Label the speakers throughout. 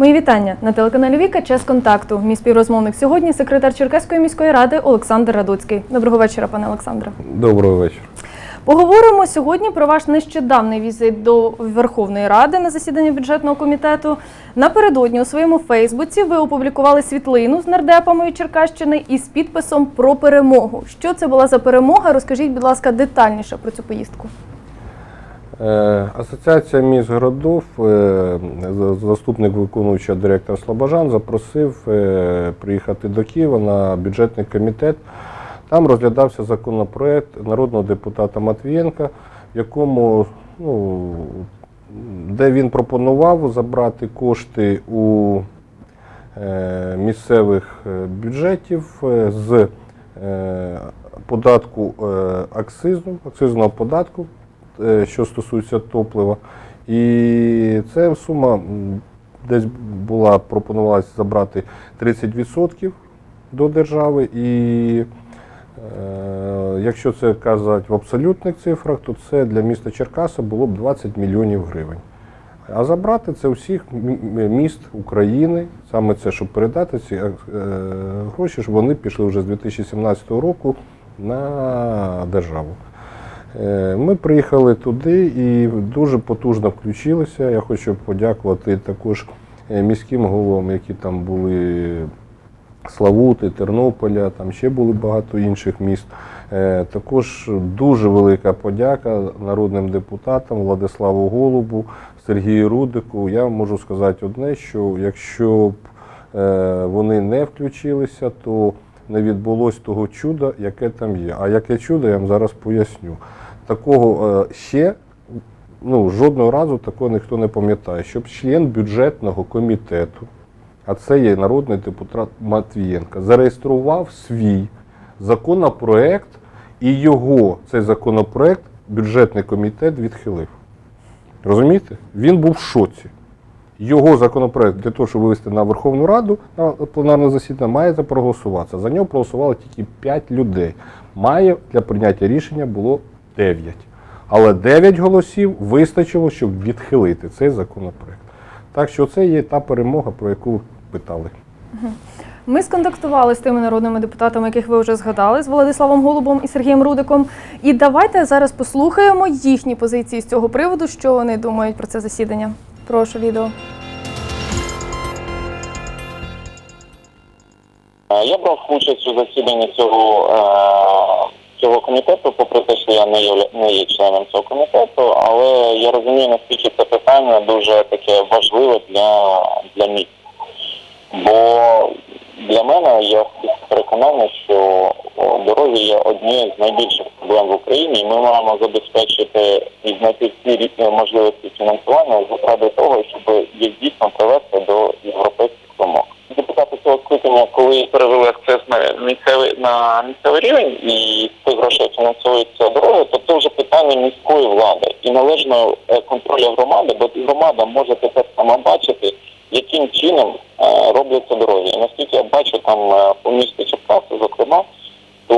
Speaker 1: Мої вітання на телеканалі Віка Час контакту. Мій співрозмовник сьогодні секретар Черкаської міської ради Олександр Радуцький. Доброго вечора, пане Олександре.
Speaker 2: Доброго вечора.
Speaker 1: Поговоримо сьогодні про ваш нещодавний візит до Верховної Ради на засідання бюджетного комітету. Напередодні у своєму Фейсбуці ви опублікували світлину з нардепами від Черкащини із підписом про перемогу. Що це була за перемога? Розкажіть, будь ласка, детальніше про цю поїздку.
Speaker 2: Е, Асоціація міст городов, е, заступник виконуючого директора Слобожан, запросив е, приїхати до Києва на бюджетний комітет. Там розглядався законопроект народного депутата Матвієнка, якому ну, де він пропонував забрати кошти у місцевих бюджетів з податку акцизу, акцизного податку, що стосується топлива. І це сума десь була пропонувалася забрати 30% до держави. І е, якщо це казати в абсолютних цифрах, то це для міста Черкаса було б 20 мільйонів гривень. А забрати це всіх міст України, саме це, щоб передати ці е, гроші, щоб вони пішли вже з 2017 року на державу. Е, Ми приїхали туди і дуже потужно включилися. Я хочу подякувати також е, міським головам, які там були Славути, Тернополя, там ще були багато інших міст. Е, Також дуже велика подяка народним депутатам Владиславу Голубу, Сергію Рудику. Я можу сказати одне, що якщо б вони не включилися, то не відбулось того чуда, яке там є. А яке чудо, я вам зараз поясню. Такого е, ще ну, жодного разу такого ніхто не пам'ятає, щоб член бюджетного комітету а це є народний депутат Матвієнка, зареєстрував свій законопроект, і його цей законопроект бюджетний комітет відхилив. Розумієте? Він був в шоці. Його законопроект для того, щоб вивести на Верховну Раду на пленарне засідання, має проголосуватися. За нього проголосувало тільки 5 людей. Має для прийняття рішення було 9. Але 9 голосів вистачило, щоб відхилити цей законопроект. Так що це є та перемога, про яку питали.
Speaker 1: Ми сконтактували з тими народними депутатами, яких ви вже згадали, з Владиславом Голубом і Сергієм Рудиком. І давайте зараз послухаємо їхні позиції з цього приводу, що вони думають про це засідання. Прошу відео.
Speaker 3: Е, Я брав участь у засіданні цього, е, цього комітету, попри те, що я не є, не є членом цього комітету, але я розумію, наскільки це питання дуже таке важливе для, для міста. Бо для мене я переконаний, що дороги є однією з найбільших проблем в Україні, і ми маємо забезпечити і знайти всі можливості фінансування заради того, щоб їх дійсно привести до європейських вимог. Депутати цього скликання, коли перевели акцес на місцевий на місцевий рівень і з грошей фінансуються дороги, то це вже питання міської влади і належного е, контролю громади, бо громада може тепер сама бачити, яким чином е, робляться дороги. І наскільки я бачу там е, по місту Черкаси, зокрема, то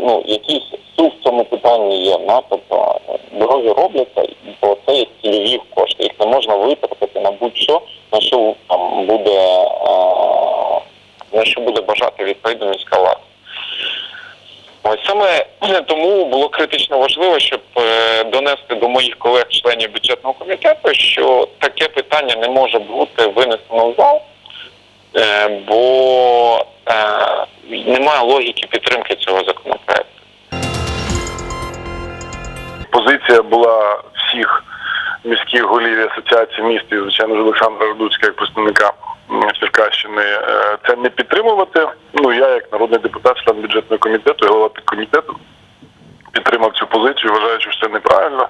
Speaker 3: ну якийсь сув в цьому питанні є. На тобто е, дороги робляться, бо це є цільові кошти. Їх не можна витратити на будь-що, на що там буде е, на що буде бажати відповідно міська влада. Ось саме тому було критично важливо, щоб донести до моїх колег-членів бюджетного комітету, що таке питання не може бути винесено в зал, бо е, немає логіки підтримки цього законопроекту.
Speaker 4: позиція була всіх міських голів асоціації міст і, звичайно ж, Олександра Радуцька, як представника Черкащини, е, це не підтримувати. Ну я, як народний депутат, член бюджетного комітету, і голова підкомітету, підтримав цю позицію, вважаючи, що це неправильно.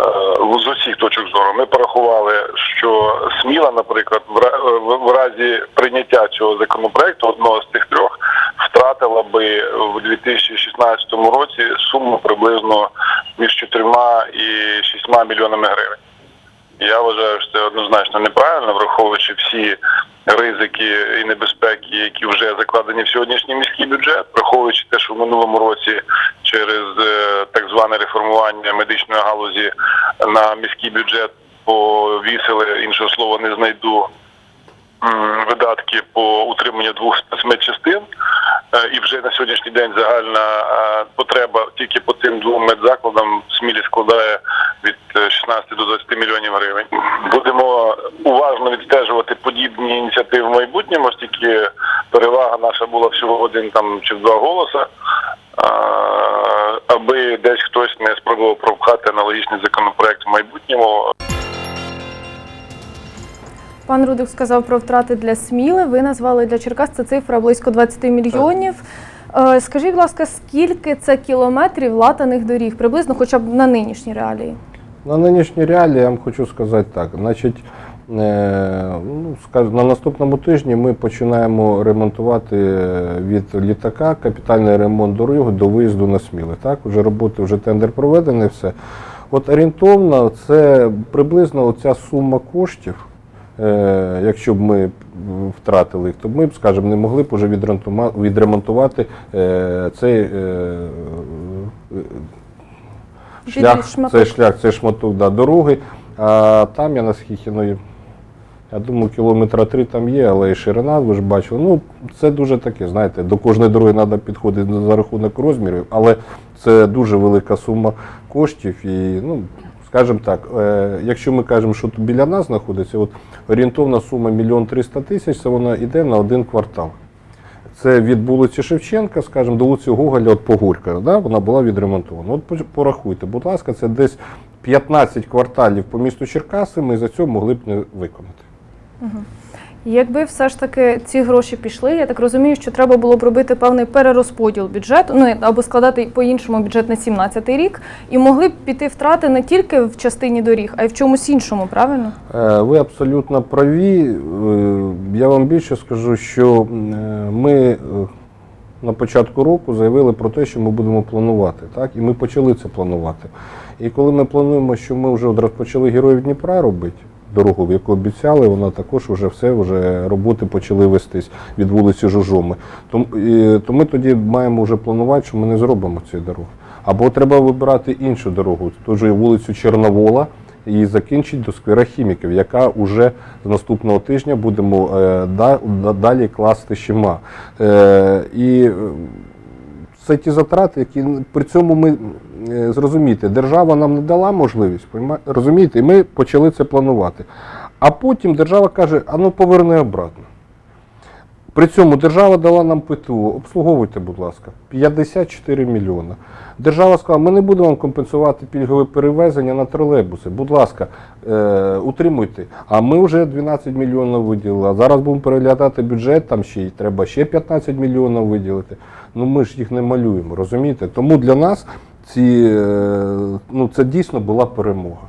Speaker 4: Е, З усіх точок зору ми порахували, що Сміла, наприклад, в- в разі прийняття цього законопроекту, одного з тих трьох, втратила би в 2016 році суму приблизно між 4 і 6 мільйонами гривень. Я вважаю, що це однозначно неправильно, враховуючи всі ризики і небезпеки, які вже закладені в сьогоднішній міський бюджет, враховуючи те, що в минулому році через е, так зване реформування медичної галузі на міський бюджет повісили іншого слова не знайду видатки по утриманню двох спецмедчастин. Е, І вже на сьогоднішній день загальна е, потреба тільки по цим двом медзакладам в Смілі складає від е, 16 до 20 мільйонів гривень. Будемо уважно відстежувати подібні ініціативи в майбутньому, оскільки перевага наша була всього один там чи два голоса. Аби десь хтось не спробував пропхати аналогічний законопроект в майбутньому.
Speaker 1: Пан Рудик сказав про втрати для Сміли. Ви назвали для Черкас це цифра близько 20 мільйонів. Е, Скажіть, будь ласка, скільки це кілометрів латаних доріг, приблизно хоча б на нинішні реалії?
Speaker 2: На нинішній реалії я вам хочу сказати так. Значить, е, ну, на наступному тижні ми починаємо ремонтувати е, від літака капітальний ремонт дороги до виїзду на Сміли. Так, вже роботи, вже тендер проведений, все. От орієнтовно це приблизно оця сума коштів. Е, якщо б ми втратили їх, то ми б, скажімо, не могли б уже відремонтувати е, цей е, шлях, цей шлях, цей шматок да, дороги. А там я наскільки, ну, я думаю, кілометра три там є, але і ширина, ви ж бачили. Ну, це дуже таке, знаєте, до кожної дороги треба підходити за рахунок розмірів, але це дуже велика сума коштів. І, ну, скажімо так, е, якщо ми кажемо, що біля нас знаходиться, от орієнтовна сума мільйон триста тисяч, це вона йде на один квартал. Це від вулиці Шевченка, скажімо, до вулиці Гоголя, от Погорька, да, вона була відремонтована. От порахуйте, будь ласка, це десь 15 кварталів по місту Черкаси ми за цього могли б не виконати.
Speaker 1: Якби все ж таки ці гроші пішли, я так розумію, що треба було б робити певний перерозподіл бюджету, ну або складати по-іншому бюджет на 17-й рік, і могли б піти втрати не тільки в частині доріг, а й в чомусь іншому, правильно?
Speaker 2: Е, Ви абсолютно праві. Е, Я вам більше скажу, що е, ми на початку року заявили про те, що ми будемо планувати. Так? І ми почали це планувати. І коли ми плануємо, що ми вже розпочали Героїв Дніпра робити, дорогу, в яку обіцяли, вона також вже все, вже роботи почали вестись від вулиці Жужоми. Тому, і, то ми тоді маємо вже планувати, що ми не зробимо цієї дороги. Або треба вибирати іншу дорогу, ту ж вулицю Чорновола, і закінчить до сквера хіміків, яка вже з наступного тижня будемо е, да- да- далі класти щима. Е, і це ті затрати, які при цьому ми зрозуміти, зрозумієте, держава нам не дала можливість, розумієте, і ми почали це планувати. А потім держава каже, а ну поверни обратно. При цьому держава дала нам ПТУ, обслуговуйте, будь ласка, 54 мільйона. Держава сказала, ми не будемо вам компенсувати пільгове перевезення на тролейбуси. Будь ласка, е, утримуйте. А ми вже 12 мільйонів виділили. А зараз будемо переглядати бюджет, там ще й треба ще 15 мільйонів виділити. Ну ми ж їх не малюємо, розумієте? Тому для нас ці, е, ну, це дійсно була перемога.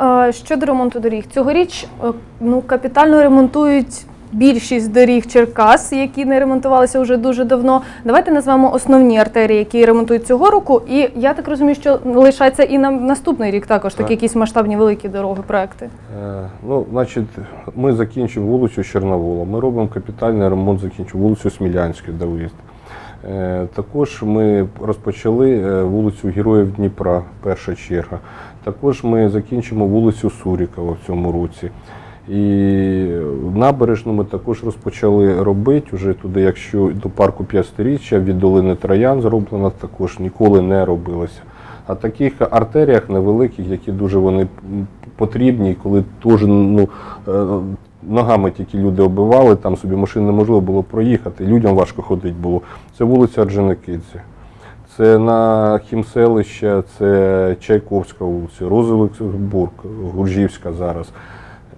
Speaker 1: Е, Щодо ремонту доріг, цьогоріч е, ну, капітально ремонтують більшість доріг Черкас, які не ремонтувалися вже дуже давно. Давайте назвемо основні артерії, які ремонтують цього року. І я так розумію, що лишається і на наступний рік також такі якісь масштабні великі дороги, проекти.
Speaker 2: Е, Ну, значить, ми закінчимо вулицю Чорновола, ми робимо капітальний ремонт, закінчимо вулицю Смілянську, де виїзд. Е, Також ми розпочали е, вулицю Героїв Дніпра, перша черга. Також ми закінчимо вулицю Сурікова в цьому році. І набережну ми також розпочали робити вже туди, якщо до парку П'ятсторіччя від долини Троян зроблено, також ніколи не робилося. А таких артеріях невеликих, які дуже вони потрібні, коли теж ну, е, ногами тільки люди оббивали, там собі машин неможливо було проїхати, людям важко ходити було. Це вулиця Орджоникидзе. Це на Хімселище, це Чайковська вулиця, Розовиксбург, Гуржівська зараз.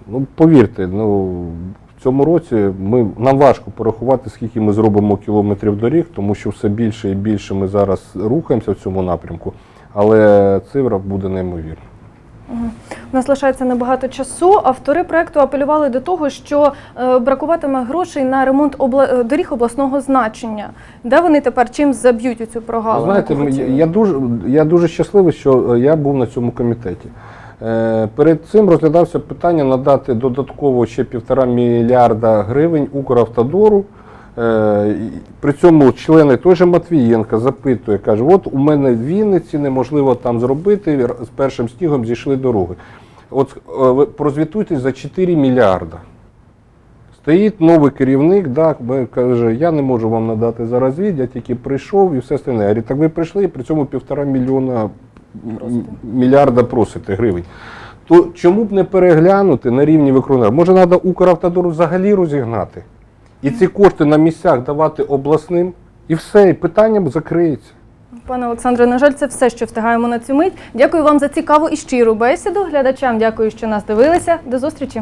Speaker 2: Ну, повірте, ну, в цьому році ми, нам важко порахувати, скільки ми зробимо кілометрів доріг, тому що все більше і більше ми зараз рухаємося в цьому напрямку, але цифра буде неймовірна.
Speaker 1: У нас лишається небагато часу. Автори проекту апелювали до того, що е, бракуватиме грошей на ремонт обла... е, доріг обласного значення. Де вони тепер чим заб'ють у цю прогалину?
Speaker 2: Знаєте, я, дуже я дуже щасливий, що е, я був на цьому комітеті. Е, Перед цим розглядався питання надати додатково ще півтора мільярда гривень Укравтодору. Е, При цьому члени той же Матвієнка запитує, каже, от у мене в Вінниці неможливо там зробити, з першим снігом зійшли дороги. От е, ви прозвітуйте за 4 мільярда. Стоїть новий керівник, да, каже, я не можу вам надати зараз від, я тільки прийшов і все остальне. Так ви прийшли і при цьому півтора мільйона мільярда просите гривень. То чому б не переглянути на рівні виконання? Може, треба Укравтодору взагалі розігнати? І ці кошти на місцях давати обласним, і все, і питання б закриється.
Speaker 1: Пане Олександре, на жаль, це все, що встигаємо на цю мить. Дякую вам за цікаву і щиру бесіду. Глядачам дякую, що нас дивилися. До зустрічі.